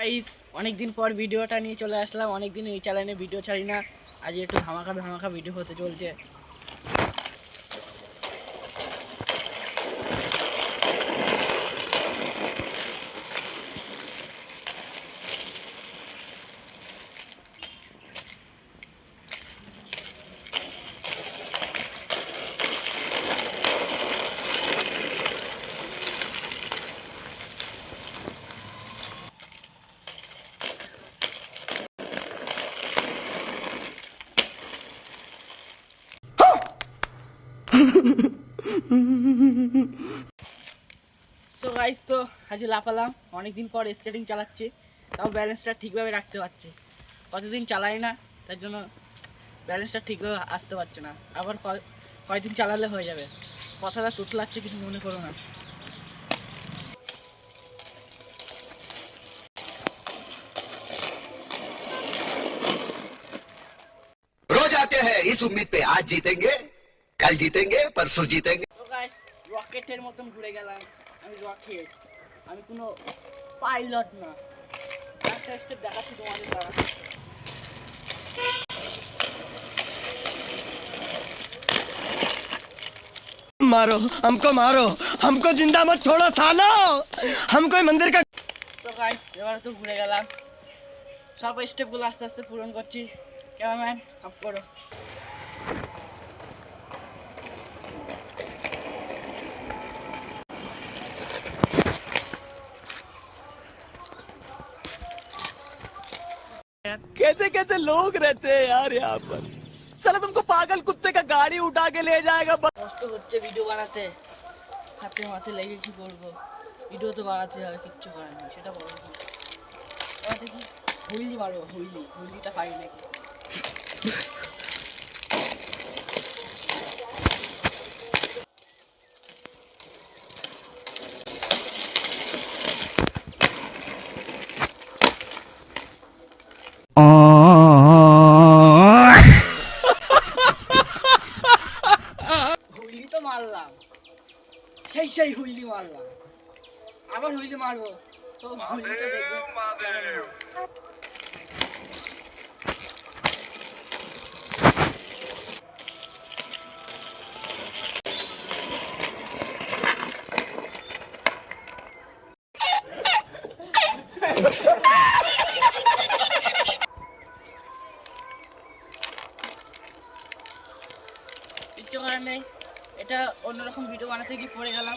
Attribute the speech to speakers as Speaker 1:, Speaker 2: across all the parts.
Speaker 1: Guys অনেক দিন পর ভিডিওটা নিয়ে চলে আসলাম অনেক দিন এই চ্যানেলে ভিডিও ছাড়ি না আজ একটু ধামাকা ধামাকা ভিডিও হতে চলছে। সো গাইস তো আজ লাফালাম। অনেকদিন পর স্কেটিং চালাচ্ছি। তাও ব্যালেন্সটা ঠিকভাবে রাখতে কতদিন চালাই না, তার জন্য ব্যালেন্সটা ঠিকভাবে আসতে পারছে না। আবার কয়েকদিন চালালে হয়ে যাবে। কথাটা তোতলাচ্ছে, কিছু মনে করো না।
Speaker 2: রোজ আতে হ্যাঁ ইস পে আজ জিতেঙ্গে। कल जीतेंगे परसों जीतेंगे
Speaker 1: তো গাইস রকেটের মতন ঘুরে গেলাম আমি রকেট আমি কোনো পাইলট না একটা স্টেপ দেখাচ্ছি তোমাদের দ্বারা
Speaker 3: मारो हमको मारो हमको जिंदा मत छोड़ो सालो हम कोई मंदिर का
Speaker 1: তো গাইস এবার তো ঘুরে গেলাম সব স্টেপগুলো আস্তে আস্তে পূরণ করছি ক্যামেরাম্যান অফ করো
Speaker 3: कैसे कैसे लोग रहते हैं यार यहाँ पर साला तुमको पागल कुत्ते का गाड़ी उठा के ले जाएगा ब-
Speaker 1: কষ্ট হচ্ছে ভিডিও বানাতে হাতে মাথে লেগে কি করবো ভিডিও তো বানাতে হবে কিচ্ছু করার নেই সেটা বড় কথা এবার দেখি হুইলি মারবো হুইলি হুইলিটা পারি নাকি আবার হুইলি মারবো সব হুইলিটা দেখবে। কেমন করার নেই এটা অন্যরকম ভিডিও বানাতে গিয়ে পড়ে গেলাম।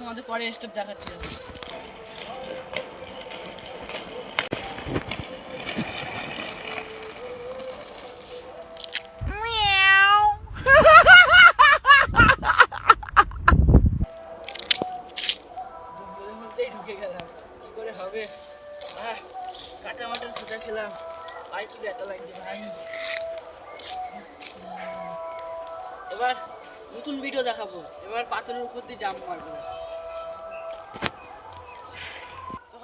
Speaker 1: তোমাদের পরে স্টেপ দেখাচ্ছি। হবে? কাটা মাটার খেলাম কি ব্যথা লাগছে ভাই। এবার নতুন ভিডিও দেখাবো। এবার পাথরের উপর দিয়ে জাম্প মারবো।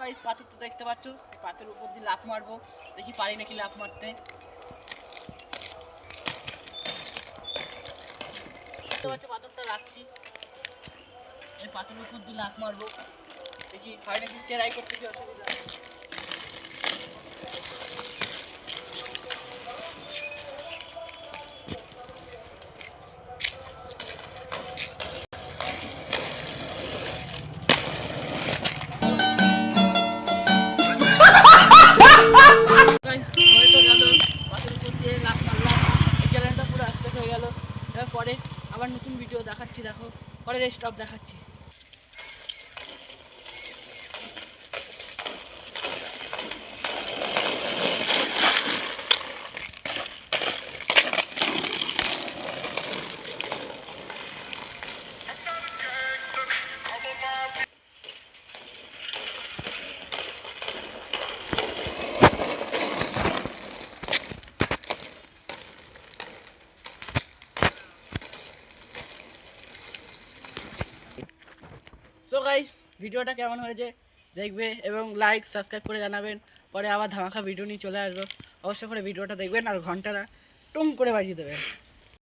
Speaker 1: Guys, পাথর তো দেখতে পাচ্ছ পাথরের উপর দিয়ে লাফ মারবো। দেখি পারি নাকি লাফ মারতে। দেখতে পাচ্ছ পাথরটা রাখছি পাথরের উপর দিয়ে লাফ মারবো। দেখি পারি নাকি ট্রাই করতে কি অসুবিধা পরে আবার নতুন ভিডিও দেখাচ্ছি দেখো। পরে রেস্ট অফ দেখাচ্ছি। গাইস ভিডিওটা কেমন হয়েছে দেখবে এবং লাইক সাবস্ক্রাইব করে জানাবেন। পরে আবার ধামাকা ভিডিও নিয়ে চলে আসব। অবশ্যই করে ভিডিওটা দেখবেন আর ঘন্টাটা টুং করে বাজিয়ে দেবেন।